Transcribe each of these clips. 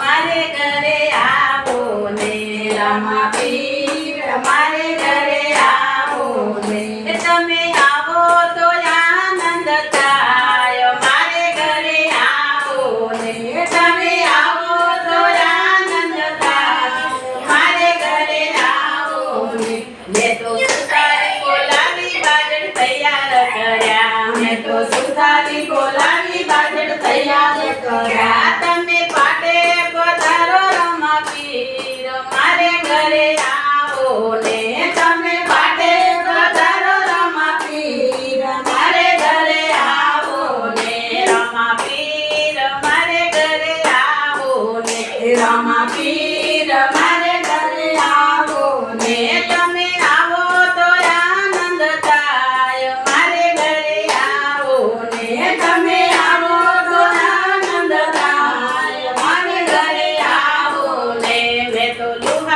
મારે ઘરે આવો ને. રમા પીર મારે ઘરે આવો ને. તમે આવો મારે ઘરે આવો ને. તમે આવો તો આનંદ મારે ઘરે આવો ને. તો સુધારી બોલાવી બાજણ તૈયાર કર્યા. મેં તો સુતારી બોલાવી પીર મારે ઘરે આવો ને. તમે પાટે પધારો રમા પીર મારે ઘરે આવો ને. રમા પીર ઘરે આવો ને. રમા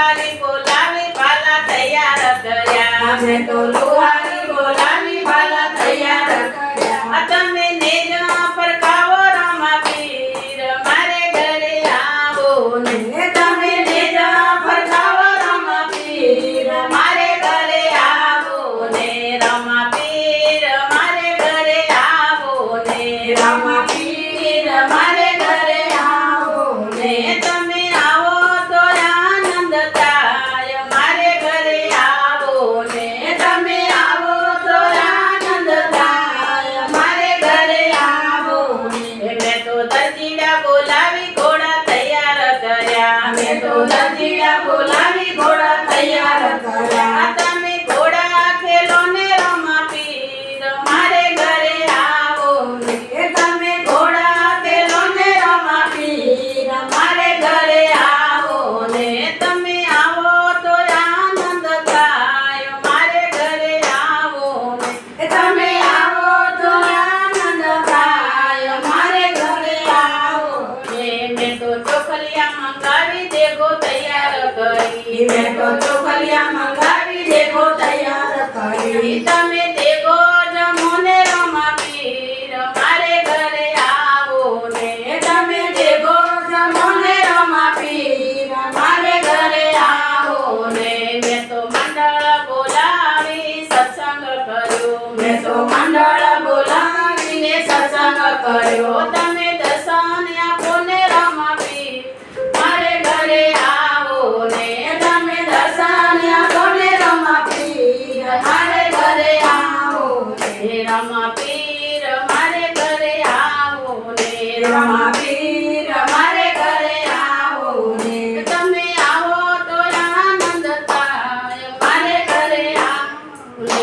લુહારી બોલાવી તૈયાર કર્યા. મેં તો લુહારી બોલાવી પાલા તૈયાર કર્યા. તમે પર ફરકાવો રમા પીર મારે ઘરે આવો ને ને રમા મારે ઘરે આવો. ને તમે ઘોડા ખેલો ને રમા મારે ઘરે આવો. ને તમે આવો તો આનંદ થાય. મારે ઘરે આવો. ને તમે આવો તો આનંદ થાય. મારે ઘરે આવો. ને મેં તો મંગાવી દેગો તૈયાર કરી. મેં તો ચોખલિયા મંગાવી દેગો તૈયાર કરી. તમે દેગો જમો ને રમા પીર મારે ઘરે આવો ને. તમે દેગો જમો ને રમા પીર મારે ઘરે આવો ને. મેં તો મંડળ બોલાવી સત્સંગ કર્યો. મેં તો મંડળ બોલાવીને સત્સંગ કર્યો. તમે ને મારે ઘરે આવો આનંદ મારે ઘરે આવો ને. તમે આવો તો આનંદ ને.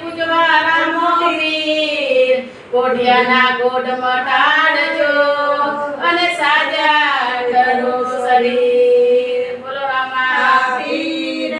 પૂજવા રામો વીર કોઢિયાના મટાડજો